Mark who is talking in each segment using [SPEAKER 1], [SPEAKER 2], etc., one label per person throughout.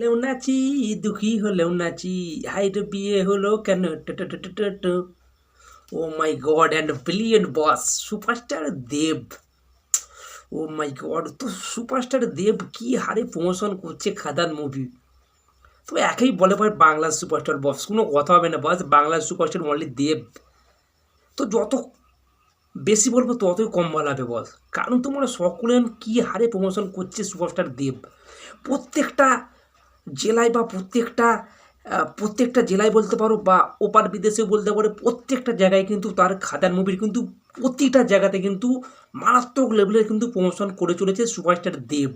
[SPEAKER 1] হলেও নাচি, দুঃখী হলেও নাচি, হাইট বিয়ে হলো কেন? ও my God, and brilliant boss, superstar Dev. Oh my God, তো সুপারস্টার দেব কি হারে প্রমোশন করছে খাদান মুভি? তো একেই বলে পরে বাংলার সুপারস্টার বস, কোনো কথা হবে না বস বাংলার সুপারস্টার অনলি দেব। তো যত বেশি বলব ততই কম বলা হবে বস। কারণ তোমরা সকলে কী হারে প্রমোশন করছে সুপারস্টার দেব। প্রত্যেকটা জেলায় বা প্রত্যেকটা প্রত্যেকটা জেলায় বলতে পারো বা ওপার বিদেশেও বলতে পারো, প্রত্যেকটা জায়গায় কিন্তু তার খাদান মুভির কিন্তু প্রতিটা জায়গাতে কিন্তু মারাত্মক লেভেলের কিন্তু প্রমোশন করে চলেছে সুপারস্টার দেব।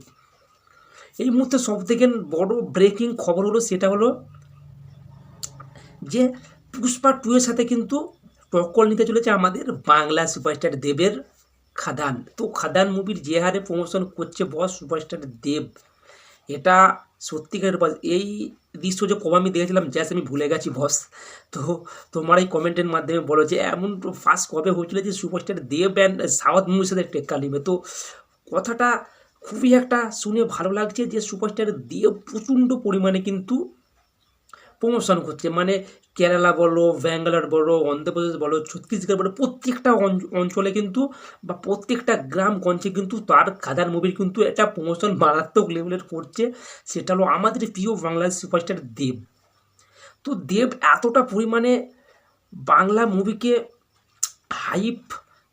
[SPEAKER 1] এই মুহূর্তে সব থেকে বড় ব্রেকিং খবর হলো সেটা হলো যে পুষ্পা টু এর সাথে কিন্তু টক্কর নিতে চলেছে আমাদের বাংলা সুপারস্টার দেবের খাদান। তো খাদান মুভির যে হারে প্রমোশন করছে বস সুপারস্টার দেব। এটা সত্যিকারের বস এই দৃশ্য যে কবে আমি দেখেছিলাম জ্যাস আমি ভুলে গেছি, বস। তো তোমার এই কমেন্টের মাধ্যমে বলো যে, এমন ফার্স্ট কবে হয়েছিল যে সুপারস্টার দেব অ্যান্ড সাউথ মুভির সাথে টেক্কা নেবে? তো কথাটা খুবই একটা শুনে ভালো লাগছে যে সুপারস্টার দেব প্রচণ্ড পরিমাণে কিন্তু প্রমোশন করছে মানে কেরালা বলো, ব্যাঙ্গালোর বলো, অন্ধ্রপ্রদেশ বলো, ছত্তিশগড় বলো, প্রত্যেকটা অঞ্চলে কিন্তু বা প্রত্যেকটা গ্রামগঞ্জে কিন্তু তার খাদার মুভির কিন্তু একটা প্রমোশন মারাত্মক লেভেলের করছে। সেটা হলো আমাদের প্রিয় বাংলার সুপারস্টার দেব। তো দেব এতটা পরিমাণে বাংলা মুভিকে হাইপ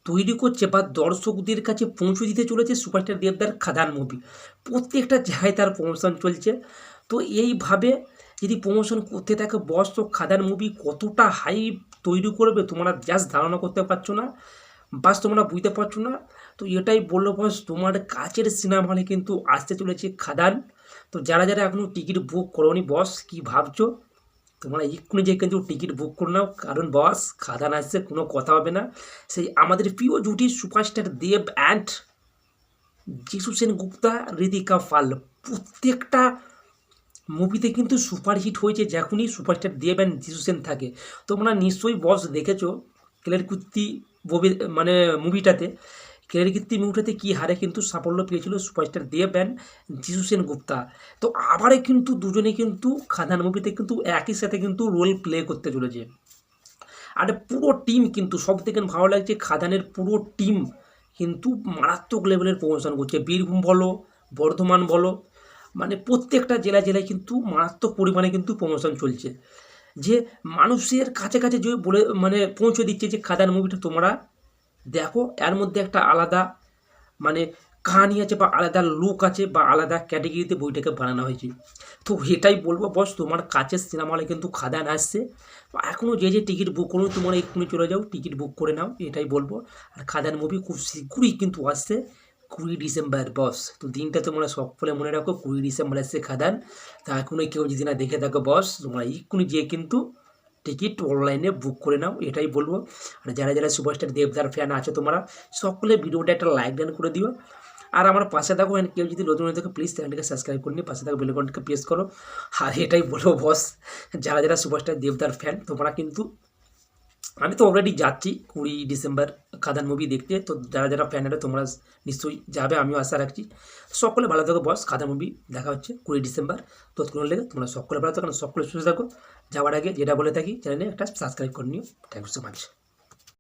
[SPEAKER 1] তৈরি করছে বা দর্শকদের কাছে পৌঁছে দিতে চলেছে সুপারস্টার দেবদার খাদান মুভি। প্রত্যেকটা জায়গায় তার প্রমোশন চলছে। তো এইভাবে যদি প্রমোশন করতে থাকে বস তো খাদান মুভি কতটা হাইপ তৈরি করবে তোমরা জাস্ট ধারণা করতে পারছ না? বাস তোমরা বুঝতে পারছ না? তো এটাই বলল বস তোমার কাছের সিনেমা হলে কিন্তু আসতে চলেছে খাদান। তো যারা যারা এখনও টিকিট বুক করোনি বস কি ভাবছ? তোমরা এক্ষুনি যে কিন্তু টিকিট বুক করে নাও, কারণ বস খাদান আসছে, কোনো কথা হবে না। সেই আমাদের প্রিয় জুটি সুপারস্টার দেব অ্যান্ড যিশু সেন গুপ্তা ঋতিকা পাল, প্রত্যেকটা মুভিতে কিন্তু সুপারহিট হয়েছে যখনই সুপারস্টার দেব অ্যান্ড যিশু সেন থাকে। তোমরা নিশ্চয়ই বস দেখেছ কেলের কুর্তি ববি মানে মুভিটাতে কেলের কীর্তি মুভিটাতে কী হারে কিন্তু সাফল্য পেয়েছিল সুপারস্টার দেব অ্যান্ড যিশু সেন গুপ্তা। তো আবারে কিন্তু দুজনে কিন্তু খাদান মুভিতে কিন্তু একই সাথে কিন্তু রোল প্লে করতে চলেছে। আর পুরো টিম কিন্তু সব থেকে ভালো লাগছে খাদানের পুরো টিম কিন্তু মারাত্মক লেভেলের প্রমোশন করছে। বীরভূম বলো, বর্ধমান বলো মানে প্রত্যেকটা জেলায় জেলায় কিন্তু মারাত্মক পরিমাণে কিন্তু প্রমোশন চলছে। যে মানুষের কাছে কাছে যে বলে মানে পৌঁছে দিচ্ছে যে খাদান মুভিটা তোমরা দেখো, এর মধ্যে একটা আলাদা মানে কাহানি আছে বা আলাদা লুক আছে বা আলাদা ক্যাটেগরিতে বইটাকে বানানো হয়েছে। তো এটাই বলব বস তোমার কাছের সিনেমা হলে কিন্তু খাদান আসছে। এখনও যে যে টিকিট বুক করুন তোমরা এক্ষুনি চলে যাও টিকিট বুক করে নাও, এটাই বলব। আর খাদান মুভি খুব শীঘ্রই কিন্তু আসছে। কুড়ি ডিসেম্বর, বস। তো দিনটা তোমরা সকলে মনে রাখো, কুড়ি ডিসেম্বর আসছে খাদান। তা এখনই কেউ যদি না দেখে থাকো, বস, তোমরা এক্ষুনি গিয়ে কিন্তু টিকিট অনলাইনে বুক করে নাও, এটাই বলব। আর যারা যারা সুপারস্টার দেবদার ফ্যান আছে তোমরা, সকলে ভিডিওটা একটা লাইক ডান করে দিও। আর আমার পাশে থাকো, and কেউ যদি নতুন থাকে প্লিজ চ্যানেলটাকে সাবস্ক্রাইব করে নিয়ে পাশে থাকো বেলকনটাকে প্রেস করো। আর এটাই বলব, বস, যারা যারা সুপারস্টার দেবদার ফ্যান তোমরা কিন্তু, আমি তো অলরেডি যাচ্ছি কুড়ি ডিসেম্বর। খাদান মুভি দেখতে, তো যারা যারা ফ্যান আছে, তোমরা নিশ্চয়ই যাবে, আমিও আশা রাখছি। সকলে ভালো থাকো বস খাদান মুভি দেখা হচ্ছে কুড়ি ডিসেম্বর। তৎক্ষণ লেগে তোমরা সকলে ভালো থাকো, সকলে সুস্থ থাকো। যাওয়ার আগে যেটা বলে থাকি চ্যানেলে একটা সাবস্ক্রাইব করে নিও। Thank you so much